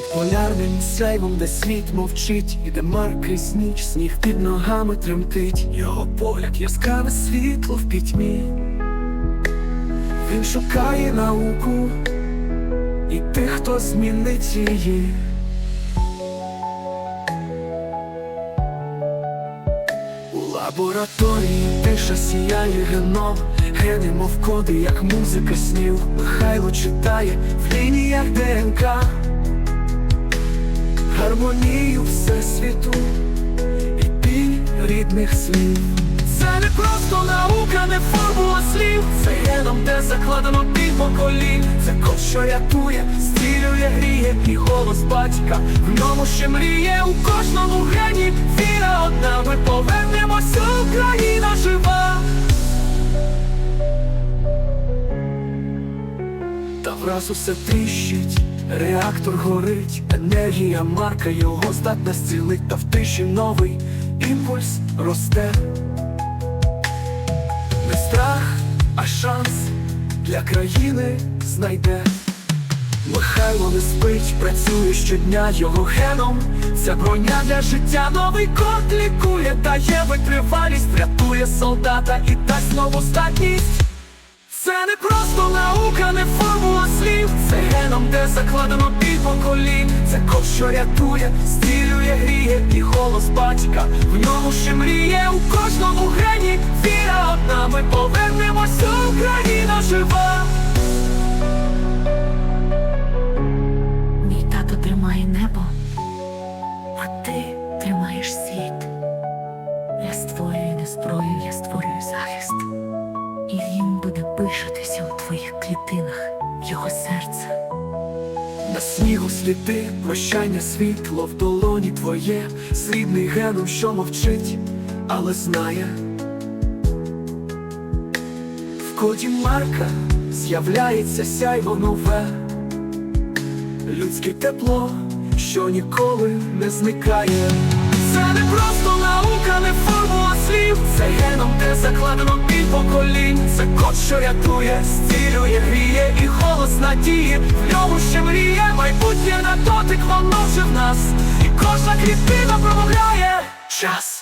промінь сяйвом, де світ мовчить, і де мар крізь ніч, сніг під ногами тремтить, його погляд яскраве світло в пітьмі. Він шукає науку і тих, хто змінить її. У лабораторії тиша сіяє геном, гени, мов коди, як музика снів. Михайло читає в лініях ДНК гармонію всесвіту і біль рідних слів. Це не просто наука, не формула слів. Це геном, де закладено під поколінь. Це код, що рятує, стілює, гріє, і голос батька в ньому ще мріє у кожному гені. Віра одна, ми повернемося, Україна жива. Та враз усе тріщить, реактор горить, енергія марка його здатна зцілить, та в тиші новий імпульс росте. Не страх, а шанс для країни знайде. Михайло не спить, працює щодня його геном. Ця броня для життя новий код лікує, дає витривалість, врятує солдата і дасть нову здатність. Це не просто наука, не де закладено під поколінь. Це код, що рятує, стілює, гріє, і голос батька в ньому ще мріє у кожному гені. Віра одна, ми повернемося, Україна жива. Мій тато тримає небо, а ти тримаєш світ. Я створюю не зброю, я створюю захист. І він буде пишатися у твоїх клітинах, його серце. На снігу сліди, прощання світло в долоні твоє, срібний геном, що мовчить, але знає. В коді Марка з'являється сяйво нове, людське тепло, що ніколи не зникає. Це не просто наука, не формула слів, це геном, де закладено під поколінь. Що рятує, стілює, гріє і голос надії. В ньому ще мріє, майбутнє на дотик, воно вже в нас. І кожна клітина промовляє час.